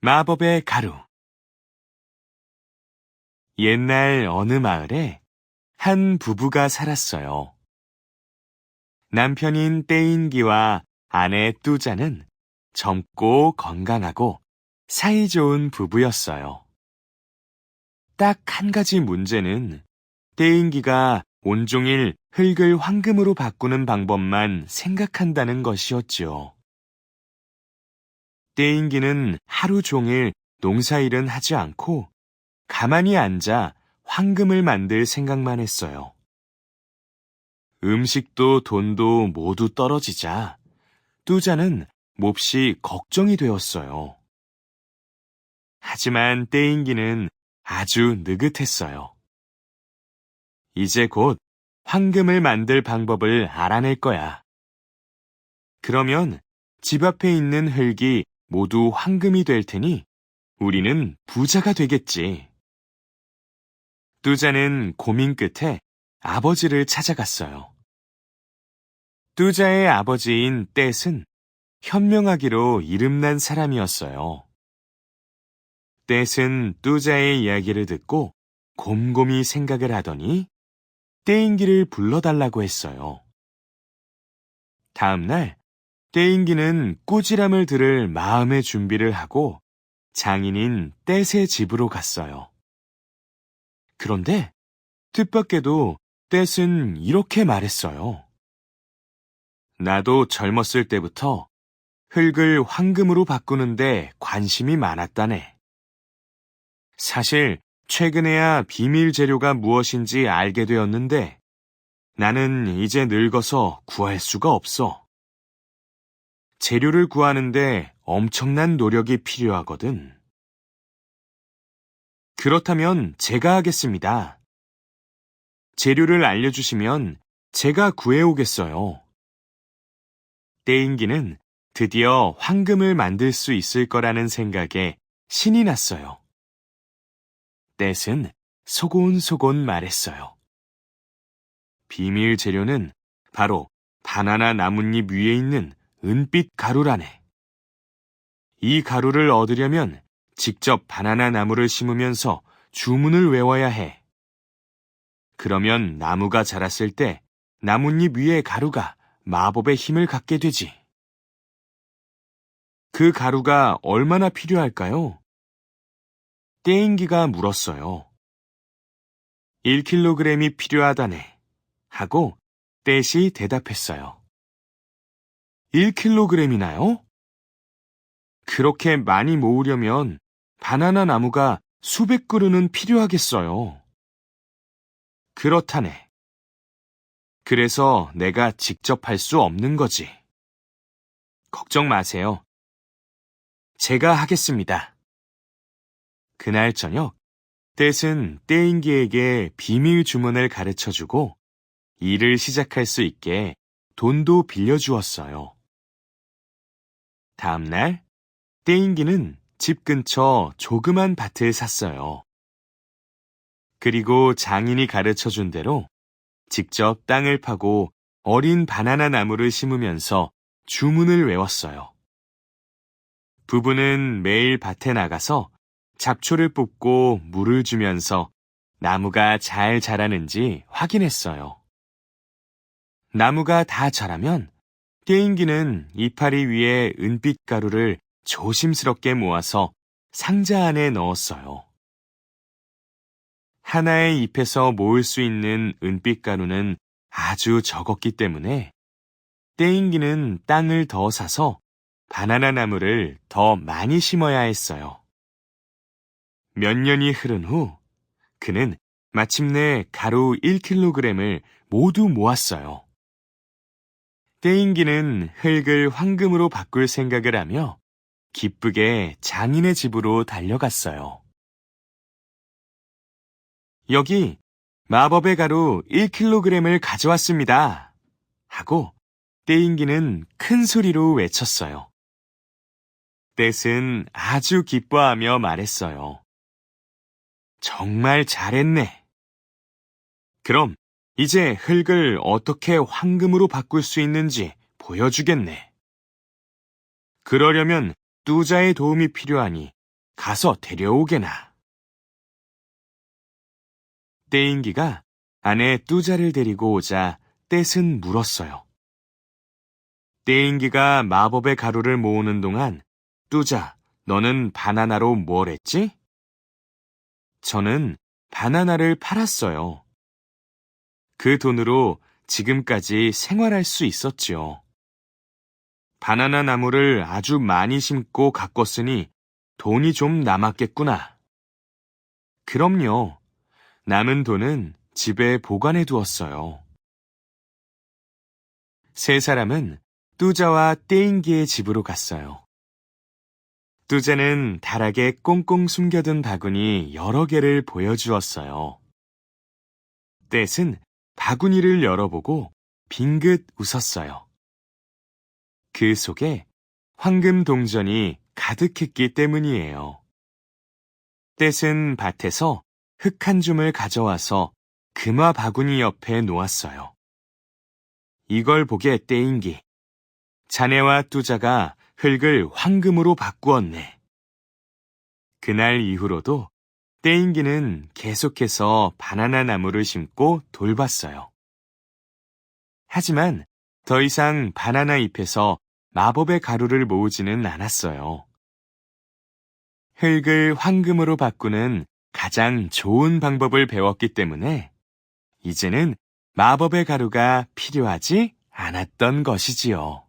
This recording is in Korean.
마법의 가루 옛날 어느 마을에 한 부부가 살았어요. 남편인 떼인기와 아내 뚜자는 젊고 건강하고 사이좋은 부부였어요. 딱 한 가지 문제는 떼인기가 온종일 흙을 황금으로 바꾸는 방법만 생각한다는 것이었지요. 떼인기는 하루 종일 농사일은 하지 않고 가만히 앉아 황금을 만들 생각만 했어요. 음식도 돈도 모두 떨어지자 뚜자는 몹시 걱정이 되었어요. 하지만 떼인기는 아주 느긋했어요. 이제 곧 황금을 만들 방법을 알아낼 거야. 그러면 집 앞에 있는 흙이 모두 황금이 될 테니 우리는 부자가 되겠지. 뚜자는 고민 끝에 아버지를 찾아갔어요. 뚜자의 아버지인 떼은 현명하기로 이름난 사람이었어요. 떼은 뚜자의 이야기를 듣고 곰곰이 생각을 하더니 떼인기를 불러달라고 했어요. 다음날 떼인기는 꾸지람을 들을 마음의 준비를 하고 장인인 떼의 집으로 갔어요. 그런데 뜻밖에도 떼은 이렇게 말했어요. 나도 젊었을 때부터 흙을 황금으로 바꾸는데 관심이 많았다네. 사실 최근에야 비밀 재료가 무엇인지 알게 되었는데 나는 이제 늙어서 구할 수가 없어. 재료를 구하는데 엄청난 노력이 필요하거든. 그렇다면 제가 하겠습니다. 재료를 알려주시면 제가 구해오겠어요. 떼인기는 드디어 황금을 만들 수 있을 거라는 생각에 신이 났어요. 떼은 소곤소곤 말했어요. 비밀 재료는 바로 바나나 나뭇잎 위에 있는 은빛 가루라네. 이 가루를 얻으려면 직접 바나나 나무를 심으면서 주문을 외워야 해. 그러면 나무가 자랐을 때 나뭇잎 위의 가루가 마법의 힘을 갖게 되지. 그 가루가 얼마나 필요할까요? 떼인기가 물었어요. 1kg이 필요하다네. 하고 떼시 대답했어요. 1kg이나요? 그렇게 많이 모으려면 바나나 나무가 수백 그루는 필요하겠어요. 그렇다네. 그래서 내가 직접 할 수 없는 거지. 걱정 마세요. 제가 하겠습니다. 그날 저녁, 떼은 떼인기에게 비밀 주문을 가르쳐 주고 일을 시작할 수 있게 돈도 빌려주었어요. 다음 날, 떼인기는 집 근처 조그만 밭을 샀어요. 그리고 장인이 가르쳐 준 대로 직접 땅을 파고 어린 바나나 나무를 심으면서 주문을 외웠어요. 부부는 매일 밭에 나가서 잡초를 뽑고 물을 주면서 나무가 잘 자라는지 확인했어요. 나무가 다 자라면 게임기는 이파리 위에 은빛 가루를 조심스럽게 모아서 상자 안에 넣었어요. 하나의 잎에서 모을 수 있는 은빛 가루는 아주 적었기 때문에 떼인기는 땅을 더 사서 바나나 나무를 더 많이 심어야 했어요. 몇 년이 흐른 후 그는 마침내 가루 1kg을 모두 모았어요. 떼인기는 흙을 황금으로 바꿀 생각을 하며 기쁘게 장인의 집으로 달려갔어요. 여기 마법의 가루 1kg을 가져왔습니다. 하고 떼인기는 큰 소리로 외쳤어요. 떼은 아주 기뻐하며 말했어요. 정말 잘했네. 그럼 이제 흙을 어떻게 황금으로 바꿀 수 있는지 보여주겠네. 그러려면 뚜자의 도움이 필요하니 가서 데려오게나. 떼인기가 아내 뚜자를 데리고 오자 떼은 물었어요. 떼인기가 마법의 가루를 모으는 동안 뚜자, 너는 바나나로 뭘 했지? 저는 바나나를 팔았어요. 그 돈으로 지금까지 생활할 수 있었지요. 바나나 나무를 아주 많이 심고 가꿨으니 돈이 좀 남았겠구나. 그럼요. 남은 돈은 집에 보관해 두었어요. 세 사람은 뚜자와 떼인기의 집으로 갔어요. 뚜자는 다락에 꽁꽁 숨겨둔 바구니 여러 개를 보여주었어요. 떼은 바구니를 열어보고 빙긋 웃었어요. 그 속에 황금 동전이 가득했기 때문이에요. 떼은 밭에서 흙 한 줌을 가져와서 금화 바구니 옆에 놓았어요. 이걸 보게 떼인기. 자네와 뚜자가 흙을 황금으로 바꾸었네. 그날 이후로도 떼인기는 계속해서 바나나 나무를 심고 돌봤어요. 하지만 더 이상 바나나 잎에서 마법의 가루를 모으지는 않았어요. 흙을 황금으로 바꾸는 가장 좋은 방법을 배웠기 때문에 이제는 마법의 가루가 필요하지 않았던 것이지요.